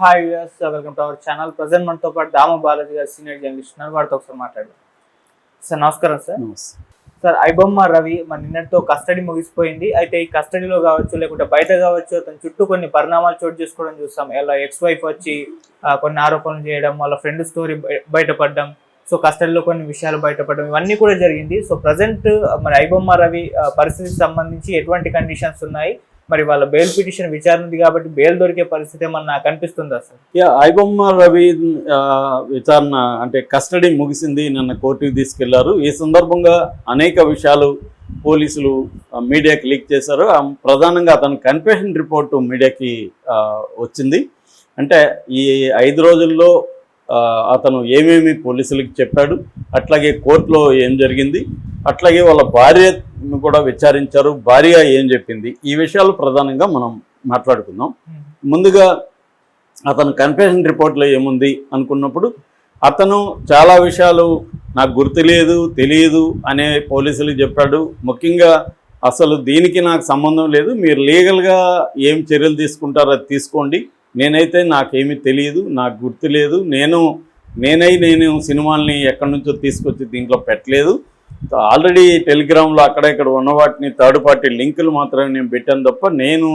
Hi US welcome to our channel present మనతో పాటు దామ బాలాజీ గారు సీనియర్ జర్నలిస్ట్ ఉన్నారు. వారితో ఒకసారి మాట్లాడదాం. సార్ నమస్కారం సార్ సార్ ఐబొమ్మ రవి మన నిన్నటితో కస్టడీ ముగిసిపోయింది. అయితే ఈ కస్టడీలో కావచ్చు లేకుంటే బయట కావచ్చు అతని చుట్టూ కొన్ని పరిణామాలు చోటు చేసుకోవడం చూస్తాం ఎలా ఎక్స్ వైఫ్ వచ్చి కొన్ని ఆరోపణలు చేయడం వాళ్ళ ఫ్రెండ్ స్టోరీ బయటపడడం సో కస్టడీలో కొన్ని విషయాలు బయటపడడం ఇవన్నీ కూడా జరిగింది. సో ప్రజెంట్ మరి ఐబొమ్మ రవి పరిస్థితికి సంబంధించి ఎటువంటి కండిషన్స్ ఉన్నాయి? మరి వాళ్ళ బెయిల్ పిటిషన్ విచారణ ఉంది కాబట్టి బెయిల్ దొరికే పరిస్థితి ఏమన్నా కనిపిస్తుందా సార్? యా ఐబొమ్మ రవి విచారణ అంటే కస్టడీ ముగిసింది నిన్న కోర్టుకి తీసుకెళ్ళారు. ఈ సందర్భంగా అనేక విషయాలు పోలీసులు మీడియాకి లీక్ చేశారు. ప్రధానంగా అతని కన్ఫెషన్ రిపోర్టు మీడియాకి వచ్చింది. అంటే ఈ ఐదు రోజుల్లో అతను ఏమేమి పోలీసులకు చెప్పాడు అట్లాగే కోర్టులో ఏం జరిగింది అట్లాగే వాళ్ళ భార్య కూడా విచారించారు. భార్య ఏం చెప్పింది? ఈ విషయాలు ప్రధానంగా మనం మాట్లాడుకుందాం. ముందుగా అతను కన్ఫెషన్ రిపోర్ట్లో ఏముంది అనుకున్నప్పుడు అతను చాలా విషయాలు నాకు గుర్తులేదు తెలియదు అనే పోలీసులకు చెప్పాడు. ముఖ్యంగా అసలు దీనికి నాకు సంబంధం లేదు. మీరు లీగల్గా ఏం చర్యలు తీసుకుంటారో అది తీసుకోండి. నేనైతే నాకేమీ తెలియదు నాకు గుర్తులేదు. నేను నేనై నేను సినిమాల్ని ఎక్కడి నుంచో తీసుకొచ్చి దీంట్లో పెట్టలేదు. ఆల్రెడీ టెలిగ్రామ్లో అక్కడ ఇక్కడ ఉన్న వాటిని థర్డ్ పార్టీ లింకులు మాత్రమే నేను పెట్టాను తప్ప నేను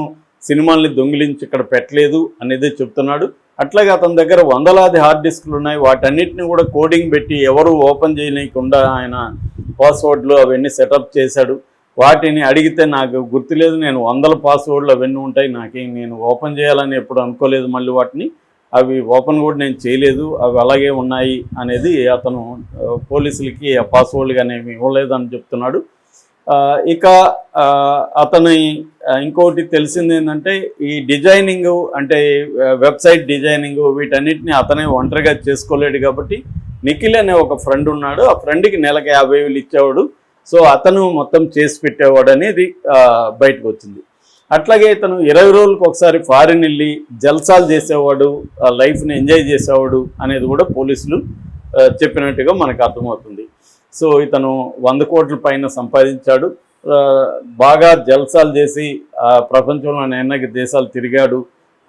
సినిమాల్ని దొంగిలించి ఇక్కడ పెట్టలేదు అనేది చెప్తున్నాడు. అట్లాగే అతని దగ్గర వందలాది హార్డ్ డిస్క్లు ఉన్నాయి. వాటన్నిటిని కూడా కోడింగ్ పెట్టి ఎవరు ఓపెన్ చేయలేకుండా ఆయన పాస్వర్డ్లు అవన్నీ సెటప్ చేశాడు. వాటిని అడిగితే నాకు గుర్తులేదు. నేను వందల పాస్వర్డ్లు అవన్నీ ఉంటాయి. నాకేం నేను ఓపెన్ చేయాలని ఎప్పుడు అనుకోలేదు మళ్ళీ వాటిని. అవి ఓపెన్ కూడా నేను చేయలేదు. అవి అలాగే ఉన్నాయి అనేది అతను పోలీసులకి ఆ కానీ ఇవ్వలేదని చెప్తున్నాడు. ఇక అతని ఇంకోటి తెలిసింది ఏంటంటే ఈ డిజైనింగ్ అంటే వెబ్సైట్ డిజైనింగ్ వీటన్నిటిని అతనే ఒంటరిగా చేసుకోలేడు కాబట్టి నిఖిల్ అనే ఒక ఫ్రెండ్ ఉన్నాడు. ఆ ఫ్రెండ్కి నెలకు యాభై వేలు ఇచ్చేవాడు. సో అతను మొత్తం చేసి పెట్టేవాడు అనేది బయటకు వచ్చింది. అట్లాగే ఇతను ఇరవై రోజులకు ఒకసారి ఫారిన్ వెళ్ళి జల్సాలు చేసేవాడు ఆ లైఫ్ని ఎంజాయ్ చేసేవాడు అనేది కూడా పోలీసులు చెప్పినట్టుగా మనకు అర్థమవుతుంది. సో ఇతను వంద కోట్ల పైన సంపాదించాడు. బాగా జల్సాలు చేసి ప్రపంచంలో అనేక దేశాలు తిరిగాడు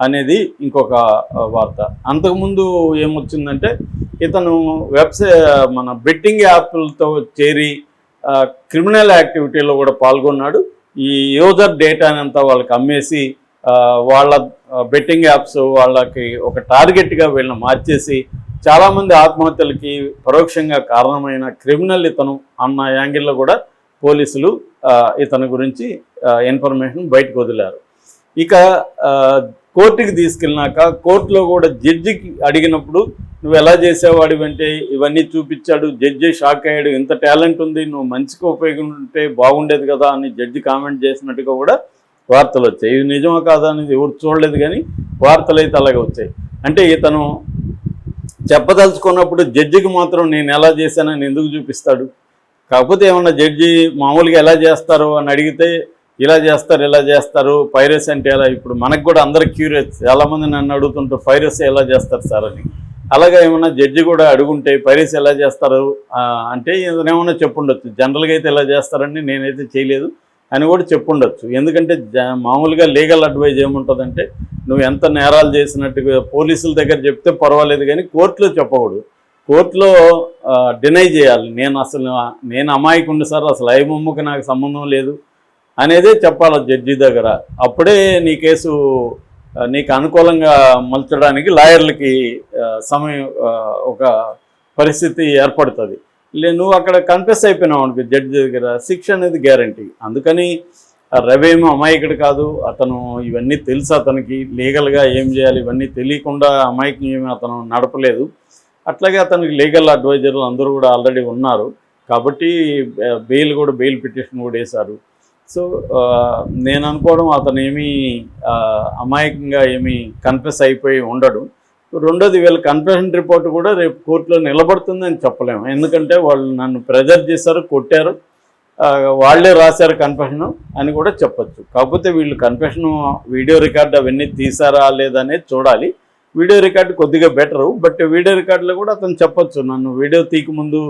అనేది ఇంకొక వార్త. అంతకుముందు ఏమొచ్చిందంటే ఇతను వెబ్సై మన బెట్టింగ్ యాప్లతో చేరి క్రిమినల్ యాక్టివిటీలో కూడా పాల్గొన్నాడు. ఈ యూజర్ డేటాని అంతా వాళ్ళకి అమ్మేసి వాళ్ళ బెట్టింగ్ యాప్స్ వాళ్ళకి ఒక టార్గెట్గా వీళ్ళని మార్చేసి చాలామంది ఆత్మహత్యలకి పరోక్షంగా కారణమైన క్రిమినల్ ఇతను అన్న యాంగిల్లో కూడా పోలీసులు ఇతని గురించి ఇన్ఫర్మేషన్ బయటకు వదిలారు. ఇక కోర్టుకి తీసుకెళ్ళినాక కోర్టులో కూడా జడ్జికి అడిగినప్పుడు నువ్వు ఎలా చేసేవాడు అంటే ఇవన్నీ చూపించాడు జడ్జి షాక్ అయ్యాడు ఇంత టాలెంట్ ఉంది నువ్వు మంచిగా ఉపయోగించుంటే బాగుండేది కదా అని జడ్జి కామెంట్ చేసినట్టుగా కూడా వార్తలు వచ్చాయి. ఇది నిజమా కాదా అనేది ఎవరు చూడలేదు కానీ వార్తలు అయితే అలాగే వచ్చాయి. అంటే ఇతను చెప్పదలుచుకున్నప్పుడు జడ్జికి మాత్రం నేను ఎలా చేశానని ఎందుకు చూపిస్తాడు? కాకపోతే ఏమన్నా జడ్జి మామూలుగా ఎలా చేస్తారో అని అడిగితే ఇలా చేస్తారు ఇలా చేస్తారు పైరస్ అంటే ఎలా? ఇప్పుడు మనకు కూడా అందరు క్యూరియస్. చాలామంది నన్ను అడుగుతుంటారు పైరస్ ఎలా చేస్తారు సార్ అని. అలాగే ఏమన్నా జడ్జి కూడా అడుగుంటే పైరస్ ఎలా చేస్తారు? అంటే ఏమైనా చెప్పుండొచ్చు. జనరల్గా అయితే ఎలా చేస్తారని నేనైతే చేయలేదు అని కూడా చెప్పుండొచ్చు. ఎందుకంటే జ- మామూలుగా లీగల్ అడ్వైజ్ ఏముంటుందంటే నువ్వు ఎంత నేరాలు చేసినట్టుగా పోలీసుల దగ్గర చెప్తే పర్వాలేదు కానీ కోర్టులో చెప్పకూడదు. కోర్టులో డినై చేయాలి. నేను అసలు నేను అమాయకుండి సార్ అసలు ఐబొమ్మకి నాకు సంబంధం లేదు. అనేదే చెప్పాలి జడ్జి దగ్గర. అప్పుడే నీ కేసు నీకు అనుకూలంగా మలచడానికి లాయర్లకి సమయం ఒక పరిస్థితి ఏర్పడుతుంది. లే నువ్వు అక్కడ కన్ఫెస్ అయిపోయినావు అనుకో జడ్జి దగ్గర శిక్ష అనేది గ్యారంటీ అందుకని రవేమో రవి ఏమో అమాయకుడు కాదు అతను ఇవన్నీ తెలుసు అతనికి లీగల్గా ఏం చేయాలి ఇవన్నీ తెలియకుండా అమాయకం ఏమి అతను నడపలేదు. అట్లాగే అతనికి లీగల్ అడ్వైజర్లు అందరూ కూడా ఆల్రెడీ ఉన్నారు. కాబట్టి బెయిల్ కూడా బెయిల్ పిటిషన్ కూడా వేశారు. సో నేను అనుకోవడం అతను ఏమీ అమాయకంగా ఏమీ కన్ఫెస్ అయిపోయి ఉండడు. రెండోది వీళ్ళ కన్ఫెషన్ రిపోర్ట్ కూడా రేపు కోర్టులో నిలబడుతుందని చెప్పలేము. ఎందుకంటే వాళ్ళు నన్ను ప్రెజర్ చేశారు కొట్టారు వాళ్ళే రాశారు కన్ఫెషన్ అని కూడా చెప్పచ్చు. కాకపోతే వీళ్ళు కన్ఫెషన్ వీడియో రికార్డు అవన్నీ తీసారా లేదా అనేది చూడాలి. వీడియో రికార్డు కొద్దిగా బెటరు బట్ వీడియో రికార్డులో కూడా అతను చెప్పొచ్చు నన్ను వీడియో తీయకముందు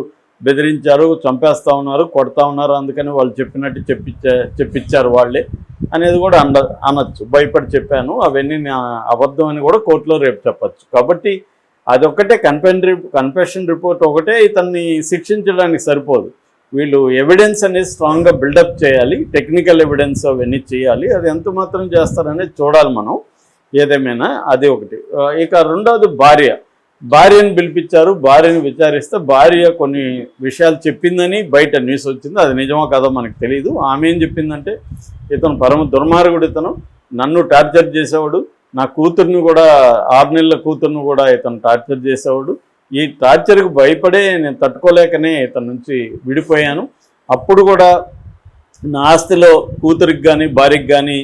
బెదిరించారు చంపేస్తా ఉన్నారు కొడతా ఉన్నారు అందుకని వాళ్ళు చెప్పినట్టు చెప్పించే చెప్పించారు వాళ్ళే అనేది కూడా అండ అనొచ్చు భయపడి చెప్పాను. అవన్నీ నా అబద్ధం అని కూడా కోర్టులో రేపు చెప్పచ్చు. కాబట్టి అదొక్కటే కన్పెన్ కన్ఫెషన్ రిపోర్ట్ ఒకటే ఇతన్ని శిక్షించడానికి సరిపోదు. వీళ్ళు ఎవిడెన్స్ అనేది స్ట్రాంగ్గా బిల్డప్ చేయాలి టెక్నికల్ ఎవిడెన్స్ అవన్నీ చేయాలి అది ఎంత మాత్రం చేస్తారనేది చూడాలి మనం. ఏదేమైనా అది ఒకటి. ఇక రెండవది భార్య. భార్యను పిలిపించారు భార్యను విచారిస్తే భార్య కొన్ని విషయాలు చెప్పిందని బయట న్యూస్ వచ్చింది. అది నిజమో కాదో మనకు తెలియదు ఆమె ఏం చెప్పిందంటే ఇతను పరమ దుర్మార్గుడు ఇతను నన్ను టార్చర్ చేసేవాడు నా కూతుర్ని కూడా ఆరు నెలల కూతుర్ని కూడా ఇతను టార్చర్ చేసేవాడు. ఈ టార్చర్కి భయపడే నేను తట్టుకోలేకనే ఇతని నుంచి విడిపోయాను. అప్పుడు కూడా నా ఆస్తిలో కూతురికి కానీ భార్యకి కానీ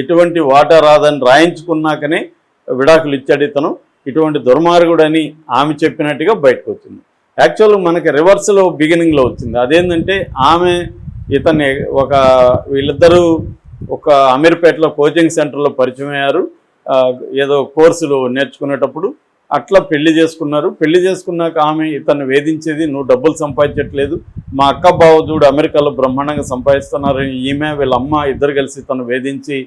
ఎటువంటి వాటా రాదని రాయించుకున్నాకనే విడాకులు ఇచ్చాడు ఇతను. ఇటువంటి దుర్మార్గుడని ఆమె చెప్పినట్టుగా బయటకు వచ్చింది యాక్చువల్ మనకి రివర్స్లో బిగినింగ్లో వచ్చింది. అదేంటంటే ఆమె ఇతన్ని ఒక వీళ్ళిద్దరూ ఒక అమీర్పేటలో కోచింగ్ సెంటర్లో పరిచయం అయ్యారు. ఏదో కోర్సులు నేర్చుకునేటప్పుడు అట్లా పెళ్ళి చేసుకున్నారు. పెళ్ళి చేసుకున్నాక ఆమె ఇతను వేధించేది నువ్వు డబ్బులు సంపాదించట్లేదు. మా అక్క బావజూడు అమెరికాలో బ్రహ్మాండంగా సంపాదిస్తున్నారని ఈమె వీళ్ళ అమ్మ ఇద్దరు కలిసి తను వేధించి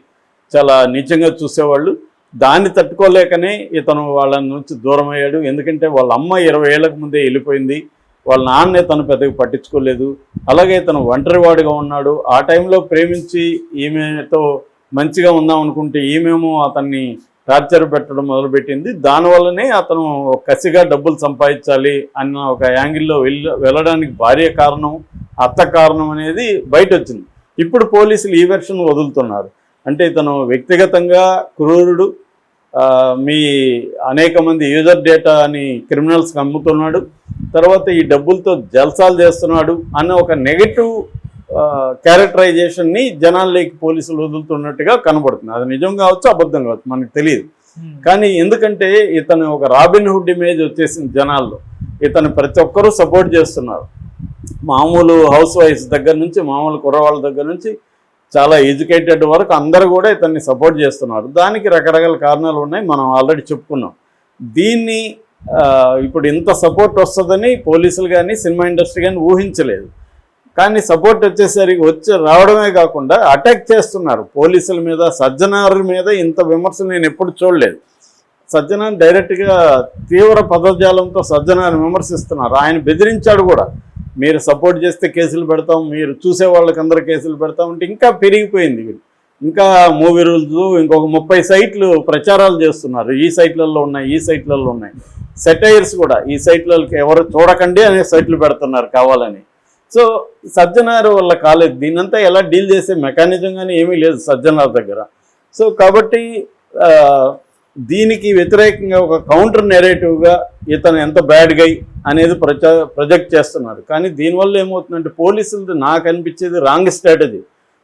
చాలా నీచంగా చూసేవాళ్ళు. దాన్ని తట్టుకోలేకనే ఇతను వాళ్ళ నుంచి దూరం అయ్యాడు ఎందుకంటే వాళ్ళ అమ్మ ఇరవై ఏళ్ళకు ముందే వెళ్ళిపోయింది. వాళ్ళ నాన్నే తను పెద్దగా పట్టించుకోలేదు. అలాగే తను ఒంటరివాడిగా ఉన్నాడు. ఆ టైంలో ప్రేమించి ఈమెతో మంచిగా ఉందాం అనుకుంటే ఈమెమో అతన్ని టార్చర్ పెట్టడం మొదలుపెట్టింది. దానివల్లనే అతను కసిగా డబ్బులు సంపాదించాలి అన్న ఒక యాంగిల్లో వెళ్ళ వెళ్ళడానికి భార్య కారణం అత్త కారణం అనేది బయట వచ్చింది ఇప్పుడు పోలీసులు ఈ వెర్షన్ వదులుతున్నారు. అంటే ఇతను వ్యక్తిగతంగా క్రూరుడు మీ అనేక మంది యూజర్ డేటాని క్రిమినల్స్కి అమ్ముతున్నాడు తర్వాత ఈ డబ్బులతో జల్సాలు చేస్తున్నాడు అన్న ఒక నెగటివ్ క్యారెక్టరైజేషన్ని జనాల్లోకి పోలీసులు వదులుతున్నట్టుగా కనబడుతుంది. అది నిజం కావచ్చు అబద్ధం కావచ్చు మనకు తెలియదు. కానీ ఎందుకంటే ఇతను ఒక రాబిన్ హుడ్ ఇమేజ్ వచ్చేసింది జనాల్లో. ఇతను ప్రతి ఒక్కరూ సపోర్ట్ చేస్తున్నారు. మామూలు హౌస్ వైఫ్స్ దగ్గర నుంచి మామూలు కుర్రవాళ్ళ దగ్గర నుంచి చాలా ఎడ్యుకేటెడ్ వరకు అందరూ కూడా ఇతన్ని సపోర్ట్ చేస్తున్నారు. దానికి రకరకాల కారణాలు ఉన్నాయి మనం ఆల్రెడీ చెప్పుకున్నాం. దీన్ని ఇప్పుడు ఇంత సపోర్ట్ వస్తుందని పోలీసులు కానీ సినిమా ఇండస్ట్రీ కానీ ఊహించలేదు. కానీ సపోర్ట్ వచ్చేసరికి వచ్చి రావడమే కాకుండా అటాక్ చేస్తున్నారు. పోలీసుల మీద సజ్జనారు మీద ఇంత విమర్శ నేను ఎప్పుడు చూడలేదు. సజ్జనార్ డైరెక్ట్గా తీవ్ర పదజాలంతో సజ్జనార్ విమర్శిస్తున్నారు. ఆయన బెదిరించాడు కూడా. మీరు సపోర్ట్ చేస్తే కేసులు పెడతాం మీరు చూసే వాళ్ళకి అందరూ కేసులు పెడతాం అంటే ఇంకా పెరిగిపోయింది ఇంకా మూవీ రూల్స్ ఇంకొక ముప్పై సైట్లు ప్రచారాలు చేస్తున్నారు. ఈ సైట్లలో ఉన్నాయి ఈ సైట్లలో ఉన్నాయి. సెటైర్స్ కూడా ఈ సైట్లకి ఎవరు చూడకండి అనే సైట్లు పెడుతున్నారు కావాలని. సో సజ్జనార్ వల్ల కాలేదు. దీనంతా ఎలా డీల్ చేసే మెకానిజం కానీ ఏమీ లేదు సజ్జనార్ దగ్గర. సో కాబట్టి దీనికి వ్యతిరేకంగా ఒక కౌంటర్ నెరేటివ్గా ఇతను ఎంత బ్యాడ్ గై అనేది ప్రచ ప్రొజెక్ట్ చేస్తున్నారు. కానీ దీనివల్ల ఏమవుతుందంటే పోలీసులది నాకు అనిపించేది రాంగ్ స్ట్రాటజీ.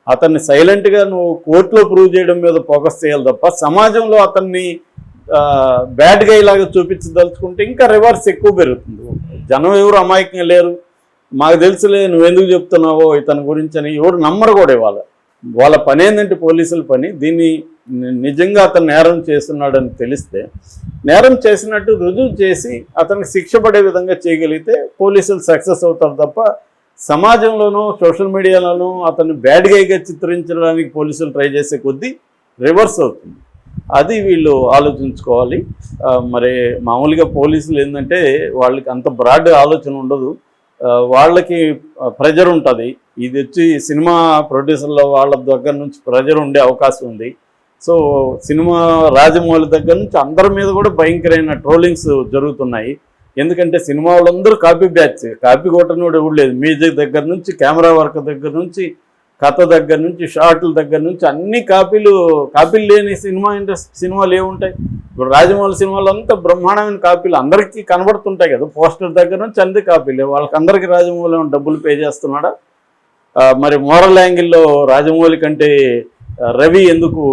అతన్ని సైలెంట్గా నువ్వు కోర్టులో ప్రూవ్ చేయడం మీద ఫోకస్ చేయాలి తప్ప సమాజంలో అతన్ని బ్యాడ్ గై చూపించదలుచుకుంటే ఇంకా రివర్స్ ఎక్కువ పెరుగుతుంది. జనం ఎవరు అమాయకంగా లేరు. మాకు తెలుసులే నువ్వెందుకు చెప్తున్నావో ఇతని గురించి అని ఎవరు నమ్మరు కూడా ఇవాళ. వాళ్ళ పని ఏంటంటే పోలీసుల పని. దీన్ని నిజంగా అతను నేరం చేస్తున్నాడని తెలిస్తే నేరం చేసినట్టు రుజువు చేసి అతనికి శిక్ష పడే విధంగా చేయగలిగితే పోలీసులు సక్సెస్ అవుతారు తప్ప సమాజంలోనూ సోషల్ మీడియాలోనూ అతన్ని బ్యాడ్ గైగా చిత్రించడానికి పోలీసులు ట్రై చేసే కొద్దీ రివర్స్ అవుతుంది. అది వీళ్ళు ఆలోచించుకోవాలి. మరి మామూలుగా పోలీసులు ఏంటంటే వాళ్ళకి అంత బ్రాడ్ ఆలోచన ఉండదు. వాళ్ళకి ప్రెజర్ ఉంటుంది. ఇది వచ్చి సినిమా ప్రొడ్యూసర్ల వాళ్ళ దగ్గర నుంచి ప్రెజర్ ఉండే అవకాశం ఉంది. సో సినిమా రాజమౌళి దగ్గర నుంచి అందరి మీద కూడా భయంకరమైన ట్రోలింగ్స్ జరుగుతున్నాయి. ఎందుకంటే సినిమా వాళ్ళందరూ కాపీ బ్యాచ్. కాపీ కొట్టని కూడా లేదు. మ్యూజిక్ దగ్గర నుంచి కెమెరా వర్క్ దగ్గర నుంచి కథ దగ్గర నుంచి షార్ట్ల దగ్గర నుంచి అన్ని కాపీలు కాపీలు లేని సినిమా ఇండస్ట్రీ సినిమాలు ఏముంటాయి ఇప్పుడు రాజమౌళి సినిమాలు అంతా బ్రహ్మాండమైన కాపీలు అందరికీ కనబడుతుంటాయి కదా. పోస్టర్ దగ్గర నుంచి అన్ని కాపీలే. వాళ్ళకి అందరికీ రాజమౌళి డబ్బులు పే చేస్తున్నాడా? మరి మోరల్ యాంగిల్లో రాజమౌళి కంటే రవి ఎందుకు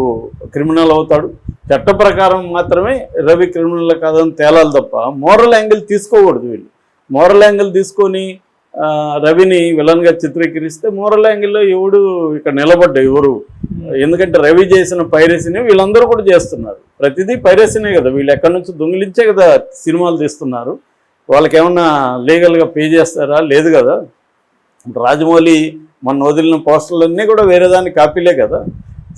క్రిమినల్ అవుతాడు? చట్ట ప్రకారం మాత్రమే రవి క్రిమినల్ కాదని తేలాలి తప్ప మోరల్ యాంగిల్ తీసుకోకూడదు వీళ్ళు. మోరల్ యాంగిల్ తీసుకొని రవిని విలన్గా చిత్రీకరిస్తే మోరల్ యాంగిల్లో ఎవడు ఇక్కడ నిలబడ్డ ఎవరు? ఎందుకంటే రవి చేసిన పైరసీని వీళ్ళందరూ కూడా చేస్తున్నారు. ప్రతిదీ పైరసీనే కదా. వీళ్ళు ఎక్కడి నుంచి దొంగిలించే కదా సినిమాలు తీస్తున్నారు. వాళ్ళకి ఏమన్నా లీగల్గా పే చేస్తారా? లేదు కదా. రాజమౌళి మొన్న వదిలిన పోస్టర్లన్నీ కూడా వేరే దాని కాపీలే కదా.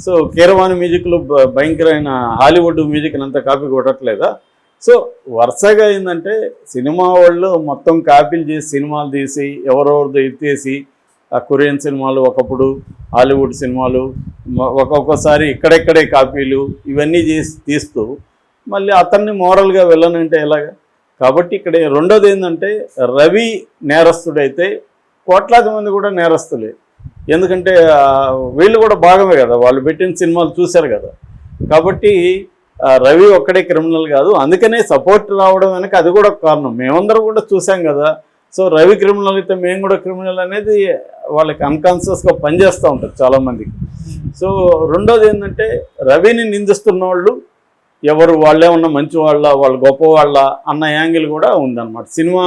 సో కీరవాణి మ్యూజిక్లో భయంకరమైన హాలీవుడ్ మ్యూజిక్ అంతా కాపీ కొట్టట్లేదా? సో వరుసగా ఏంటంటే సినిమా వాళ్ళు మొత్తం కాపీలు చేసి సినిమాలు తీసి ఎవరెవరిదో ఎత్తేసి ఆ కొరియన్ సినిమాలు ఒకప్పుడు హాలీవుడ్ సినిమాలు ఒక్కొక్కసారి ఇక్కడెక్కడే కాపీలు ఇవన్నీ చేసి తీస్తూ మళ్ళీ అతన్ని మోరల్గా వెళ్ళనంటే ఎలాగా? కాబట్టి ఇక్కడ రెండోది ఏంటంటే రవి నేరస్తుడైతే కోట్లాది మంది కూడా నేరస్తులే. ఎందుకంటే వీళ్ళు కూడా భాగమే కదా. వాళ్ళు పెట్టిన సినిమాలు చూశారు కదా. కాబట్టి రవి ఒక్కడే క్రిమినల్ కాదు. అందుకనే సపోర్ట్ రావడం వెనక అది కూడా కారణం. మేమందరం కూడా చూసాం కదా. సో రవి క్రిమినల్ అయితే మేము కూడా క్రిమినల్ అనేది వాళ్ళకి అన్కాన్షియస్గా పనిచేస్తూ ఉంటారు చాలామందికి. సో రెండోది ఏంటంటే రవిని నిందిస్తున్న వాళ్ళు ఎవరు? వాళ్ళే ఉన్న మంచి వాళ్ళ వాళ్ళు గొప్ప వాళ్ళ అన్న యాంగిల్ కూడా ఉందన్నమాట. సినిమా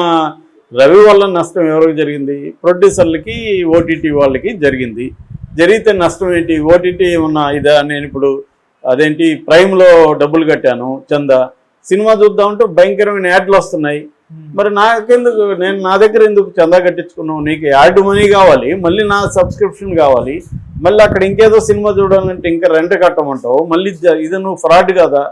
రవి వల్ల నష్టం ఎవరికి జరిగింది? ప్రొడ్యూసర్లకి ఓటీటీ వాళ్ళకి జరిగింది. జరిగితే నష్టం ఏంటి? ఓటీటీ ఉన్న ఇదా నేను ఇప్పుడు అదేంటి? ప్రైమ్లో డబ్బులు కట్టాను చందా. సినిమా చూద్దామంటే భయంకరమైన యాడ్లు వస్తున్నాయి. మరి నాకెందుకు? నేను నా దగ్గర ఎందుకు చందా కట్టించుకున్నావు? నీకు యాడ్ మనీ కావాలి మళ్ళీ నా సబ్స్క్రిప్షన్ కావాలి మళ్ళీ అక్కడ ఇంకేదో సినిమా చూడాలంటే ఇంకా రెంట్ కట్టమంటావు మళ్ళీ ఇది నువ్వు ఫ్రాడ్ కదా?